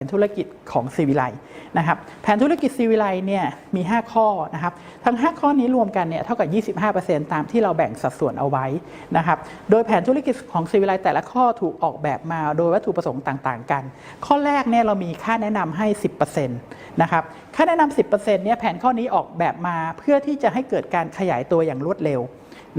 แผนธุรกิจของซีวิไลนะครับแผนธุรกิจซีวิไลเนี่ยมี 5 ข้อนะครับทั้ง 5 ข้อนี้รวมกันเนี่ยเท่ากับ 25%ตามที่เราแบ่งสัดส่วนเอาไว้นะครับโดยแผนธุรกิจของซีวิไลแต่ละข้อถูกออกแบบมาโดยวัตถุประสงค์ต่างๆ กัน ข้อแรกเนี่ยเรามีค่าแนะนำให้ 10%นะครับค่าแนะนำ10%เนี่ยแผนข้อนี้ออกแบบมาเพื่อที่จะให้เกิดการขยายตัวอย่างรวดเร็ว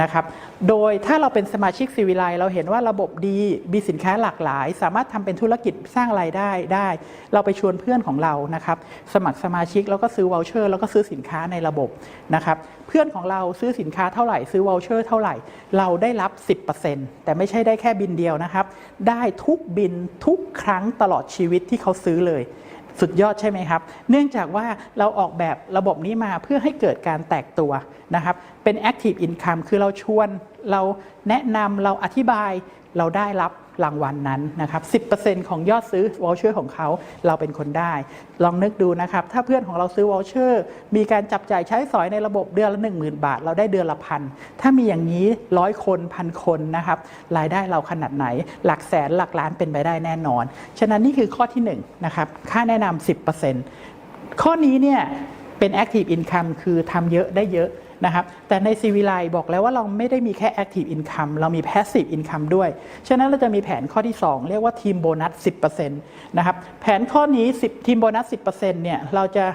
นะครับ โดยถ้าเราเป็นสมาชิกซีวิไลเราเห็นว่าระบบดี มีสินค้าหลากหลาย สามารถทำเป็นธุรกิจสร้างรายได้ได้ เราไปชวนเพื่อนของเรานะครับ สมัครสมาชิกแล้วก็ซื้อวอลเชอร์ แล้วก็ซื้อสินค้าในระบบนะครับ เพื่อนของเราซื้อสินค้าเท่าไหร่ซื้อวอลเชอร์เท่าไหร่ เราได้รับ 10%แต่ไม่ใช่ได้แค่บินเดียวนะครับ ได้ทุกบินทุกครั้งตลอดชีวิตที่เขาซื้อเลย สุดยอดใช่ไหมครับ เนื่องจากว่าเราออกแบบระบบนี้มาเพื่อให้เกิดการแตกตัวนะครับ เป็น Active Income คือเราชวน เราแนะนำเราอธิบาย เราได้รับ รางวัลนนั้นนะครับ 10%ของยอดซื้อวอลเชอร์ของเขาเราเป็นคนได้ ลองนึกดูนะครับ ถ้าเพื่อนของเราซื้อวอลเชอร์มีการจับจ่ายใช้สอยในระบบเดือนละ 10,000 บาท เราได้เดือนละพัน ถ้ามีอย่างนี้ร้อยคนพันคนนะครับ รายได้เราขนาดไหน หลักแสนหลักล้านเป็นไปได้แน่นอน ฉะนั้นนี่คือข้อที่1นนะครับ ค่าแนะนำ10%ข้อนี้เนี่ยเป็น Active Income คือทำเยอะได้เยอะ นะครับแต่ในซีวิไลบอกแล้วว่าเราไม่ได้มีแค่ Active Income เรามี Passive Income ด้วย ฉะนั้นเราจะมีแผนข้อที่ 2 เรียกว่าทีมโบนัส 10%นะครับแผนข้อนี้ 10 ทีมโบนัส 10%เนี่ยเราจะ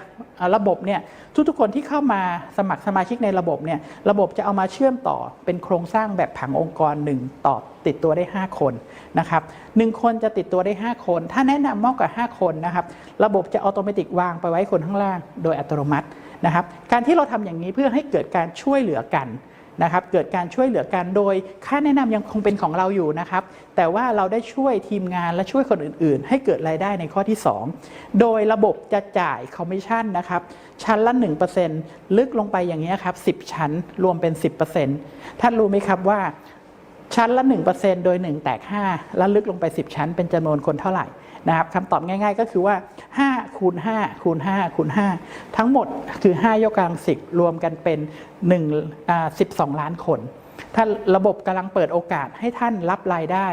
ระบบเนี่ยทุกๆคนที่เข้ามาสมัครสมาชิกในระบบเนี่ยระบบจะเอามาเชื่อมต่อเป็นโครงสร้างแบบผังองค์กรหนึ่งต่อติดตัวได้ 5 คนนะครับหนึ่งคนจะติดตัวได้ 5 คน ถ้าแนะนำมากกว่า 5 คนนะครับระบบจะอัตโนมัติวางไปไว้คนข้างล่าง โดยอัตโนมัติ นะครับการที่เราทำอย่างนี้เพื่อให้เกิดการช่วยเหลือกันนะครับเกิดการช่วยเหลือกันโดย ค่าแนะนำยังคงเป็นของเราอยู่นะครับ แต่ว่าเราได้ช่วยทีมงานและช่วยคนอื่น ๆ ให้เกิดรายได้ในข้อที่ 2 โดยระบบจะจ่ายคอมมิชชั่นนะครับ ชั้นละ 1%ลึกลงไปอย่างนี้ครับ 10 ชั้นรวมเป็น 10%ท่านรู้ไหมครับว่าชั้นละ 1%โดย 1 แตก 5 แล้วลึกลงไป 10 ชั้นเป็นจำนวนคนเท่าไหร่ นะครับคำตอบง่าย ๆ ก็คือว่า5คูณ5คูณ5คูณ5ทั้งหมดคือ 5 ยกกำลังสิบรวมกันเป็น1อ่า12 ล้านคนถ้าระบบกำลังเปิดโอกาสให้ท่านรับรายได้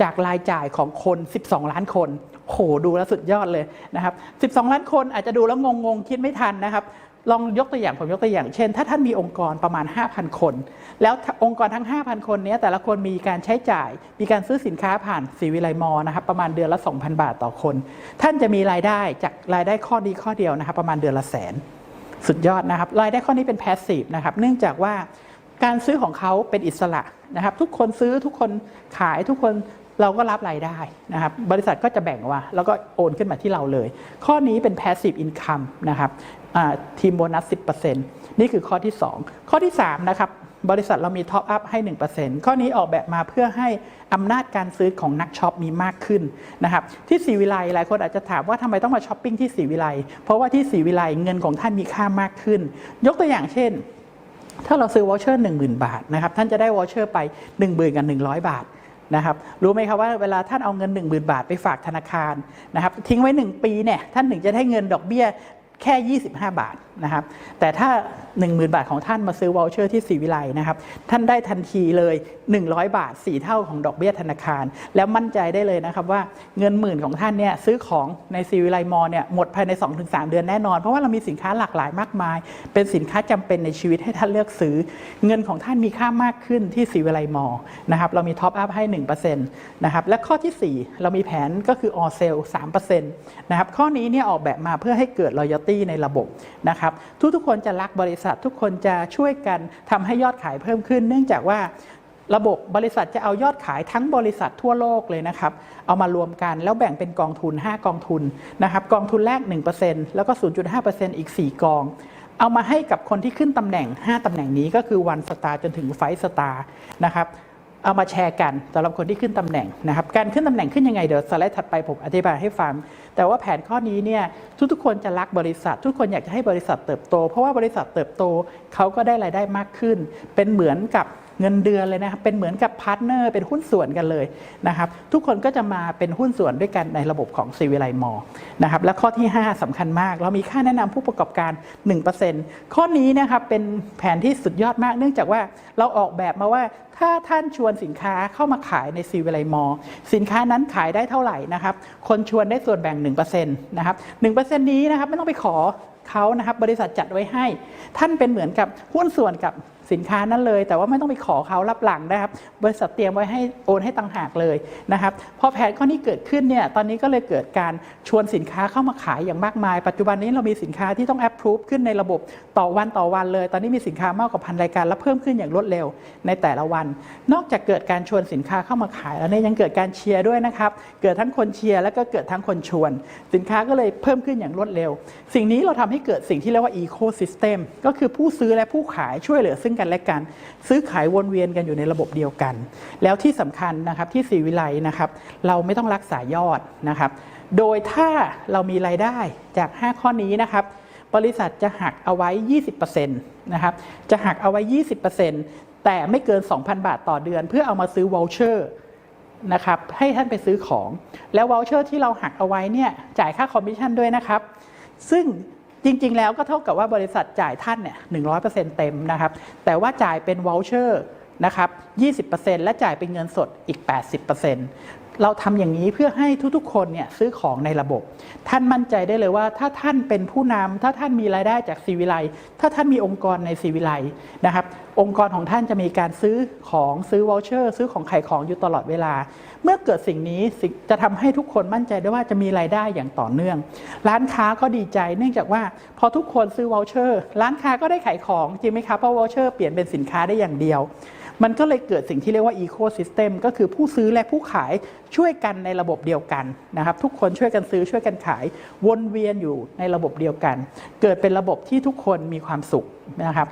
จากรายจ่ายของคน 12 ล้านคนโหดูแล้วสุดยอดเลยนะครับ 12 ล้านคนอาจจะดูแล้วงงงคิดไม่ทันนะครับ ลองยกตัวอย่างผมยกตัวอย่าง เช่น ถ้าท่านมีองค์กรประมาณ 5,000 คน แล้วองค์กรทั้ง 5,000 คนนี้แต่ละคนมีการใช้จ่าย มีการซื้อสินค้าผ่านสีวิไลมอนะครับประมาณเดือนละ 2,000 บาทต่อคน ท่านจะมีรายได้จากรายได้ข้อดีข้อเดียวนะครับประมาณเดือนละแสน สุดยอดนะครับรายได้ข้อนี้เป็นแพสซีฟนะครับเนื่องจากว่าการซื้อของเขาเป็นอิสระนะครับทุกคนซื้อทุกคนขายทุกคน เราก็รับรายได้นะครับบริษัทก็จะแบ่งว่า แล้วก็โอนขึ้นมาที่เราเลย ข้อนี้เป็น passive income นะครับทีมโบนัส 10%นี่คือข้อที่ 2 ข้อที่ 3 นะครับบริษัทเรามีท็อปอัพให้ 1%ข้อนี้ออกแบบมาเพื่อให้อำนาจการซื้อของนักช็อปมีมากขึ้นนะครับที่สีวิไลหลายคนอาจจะถามว่าทำไมต้องมาช้อปปิ้งที่สีวิไลเพราะว่าที่สีวิไลเงินของท่านมีค่ามากขึ้น ยกตัวอย่างเช่น ถ้าเราซื้อวอชเชอร์10,000บาทนะครับท่านจะได้วอชเชอร์ไป1 0,000กับ100บาท นะครับรู้ไหมครับว่าเวลาท่านเอาเงิน 10,000 บาทไปฝากธนาคารนะครับทิ้งไว้ 1 ปีเนี่ยท่านถึงจะได้เงินดอกเบี้ยแค่ 25 บาทนะครับแต่ถ้า10,000 บาทของท่านมาซื้อวอลเชอร์ที่สีวิไลนะครับ ท่านได้ทันทีเลย 100 บาท 4 เท่าของดอกเบี้ยธนาคาร แล้วมั่นใจได้เลยนะครับว่าเงินหมื่นของท่านเนี่ยซื้อของในสีวิไลมอลเนี่ยหมดภายใน 2-3 เดือนแน่นอน เพราะว่าเรามีสินค้าหลากหลายมากมาย เป็นสินค้าจำเป็นในชีวิตให้ท่านเลือกซื้อ เงินของท่านมีค่ามากขึ้นที่สีวิไลมอลนะครับเรามีท็อปอัพให้1%นะครับและข้อทีสี่ 4 เรามีแผนก็คือออเซล3%นะครับข้อนี้เนี่ยออกแบบมาเพื่อให้เกิด loyalty ในระบบนะครับทุกๆคนจะรักบริษัททุกคนจะช่วยกันทำให้ยอดขายเพิ่มขึ้น เนื่องจากว่าระบบบริษัทจะเอายอดขายทั้งบริษัททั่วโลกเลยนะครับ เอามารวมกันแล้วแบ่งเป็นกองทุน 5 กองทุนนะครับกองทุนแรก 1%แล้วก็ 0.5%อีก 4 กอง เอามาให้กับคนที่ขึ้นตำแหน่ง 5ตำแหน่งนี้ก็คือวันสตาร์จนถึงไฟสตาร์นะครับ เอามาแชร์กันสำหรับคนที่ขึ้นตำแหน่งนะครับการขึ้นตำแหน่งขึ้นยังไงเดี๋ยวสไลด์ถัดไปผมอธิบายให้ฟัง แต่ว่าแผนข้อนี้เนี่ยทุกๆคนจะรักบริษัท ทุกคนอยากจะให้บริษัทเติบโต เพราะว่าบริษัทเติบโตเขาก็ได้รายได้มากขึ้น เป็นเหมือนกับ เงินเดือนเลยนะครับเป็นเหมือนกับพาร์ทเนอร์เป็นหุ้นส่วนกันเลยนะครับทุกคนก็จะมาเป็นหุ้นส่วนด้วยกันในระบบของซีวิไลมอนะครับและข้อที่ 5สำคัญมาก เรามีค่าแนะนำผู้ประกอบการ 1%ข้อนี้นะครับเป็นแผนที่สุดยอดมาก เนื่องจากว่าเราออกแบบมาว่าถ้าท่านชวนสินค้าเข้ามาขายในซีวิไลมอสินค้านั้นขายได้เท่าไหร่นะครับคนชวนได้ส่วนแบ่ง 1%นะครับ1%นี้นะครับไม่ต้องไปขอเขานะครับบริษัทจัดไว้ให้ ท่านเป็นเหมือนกับหุ้นส่วนกับ สินค้านั้นเลย แต่ว่าไม่ต้องไปขอเขารับหลังนะครับ บริษัทเตรียมไว้ให้โอนให้ต่างหากเลยนะครับพอแผนข้อนี้เกิดขึ้นเนี่ยตอนนี้ก็เลยเกิดการชวนสินค้าเข้ามาขายอย่างมากมาย ปัจจุบันนี้เรามีสินค้าที่ต้องแอปพรูฟขึ้นในระบบต่อวันต่อวันเลย ตอนนี้มีสินค้ามากกว่าพันรายการและเพิ่มขึ้นอย่างรวดเร็วในแต่ละวัน นอกจากเกิดการชวนสินค้าเข้ามาขายแล้วเนี่ยยังเกิดการเชียร์ด้วยนะครับเกิดทั้งคนเชียร์แล้วก็เกิดทั้งคนชวน สินค้าก็เลยเพิ่มขึ้นอย่างรวดเร็ว สิ่งนี้เราทำให้เกิดสิ่งที่เรียกว่า ecosystem ก็คือผู้ซื้อและผู้ขายช่วยเหลือซึ่งกันและกัน ซื้อขายวนเวียนกันอยู่ในระบบเดียวกัน แล้วที่สำคัญนะครับที่สีวิไลนะครับเราไม่ต้องรักษายอดนะครับ โดยถ้าเรามีรายได้จาก 5 ข้อนี้นะครับบริษัทจะหักเอาไว้ 20%นะครับจะหักเอาไว้ 20%แต่ไม่เกิน 2,000 บาทต่อเดือน เพื่อเอามาซื้อวอลเชอร์นะครับให้ท่านไปซื้อของ แล้ววอลเชอร์ที่เราหักเอาไว้เนี่ยจ่ายค่าคอมมิชชั่นด้วยนะครับ ซึ่ง จริง ๆ แล้วก็เท่ากับว่าบริษัทจ่ายท่านเนี่ยหนึ่งเต็มนะครับ แต่ว่าจ่ายเป็นวอลเชอร์นะครับ 20%และจ่ายเป็นเงินสดอีก 80%เเราทำอย่างนี้เพื่อให้ทุกๆ คนเนี่ยซื้อของในระบบ ท่านมั่นใจได้เลยว่า ถ้าท่านเป็นผู้นำถ้าท่านมีรายได้จากซีวิไลถ้าท่านมีองค์กรในซีวิไลนะครับ องค์กรของท่านจะมีการซื้อของซื้อวอลเชอร์ซื้อของขายของอยู่ตลอดเวลา เมื่อเกิดสิ่งนี้จะทำให้ทุกคนมั่นใจได้ว่าจะมีรายได้อย่างต่อเนื่อง ร้านค้าก็ดีใจเนื่องจากว่าพอทุกคนซื้อวอลเชอร์ร้านค้าก็ได้ขายของจริงไหมครับเพราะวอลเชอร์เปลี่ยนเป็นสินค้าได้อย่างเดียว มันก็เลยเกิดสิ่งที่เรียกว่าอีโคซิสเต็มก็คือผู้ซื้อและผู้ขายช่วยกันในระบบเดียวกันนะครับ ทุกคนช่วยกันซื้อช่วยกันขาย วนเวียนอยู่ในระบบเดียวกัน เกิดเป็นระบบที่ทุกคนมีความสุขนะครับ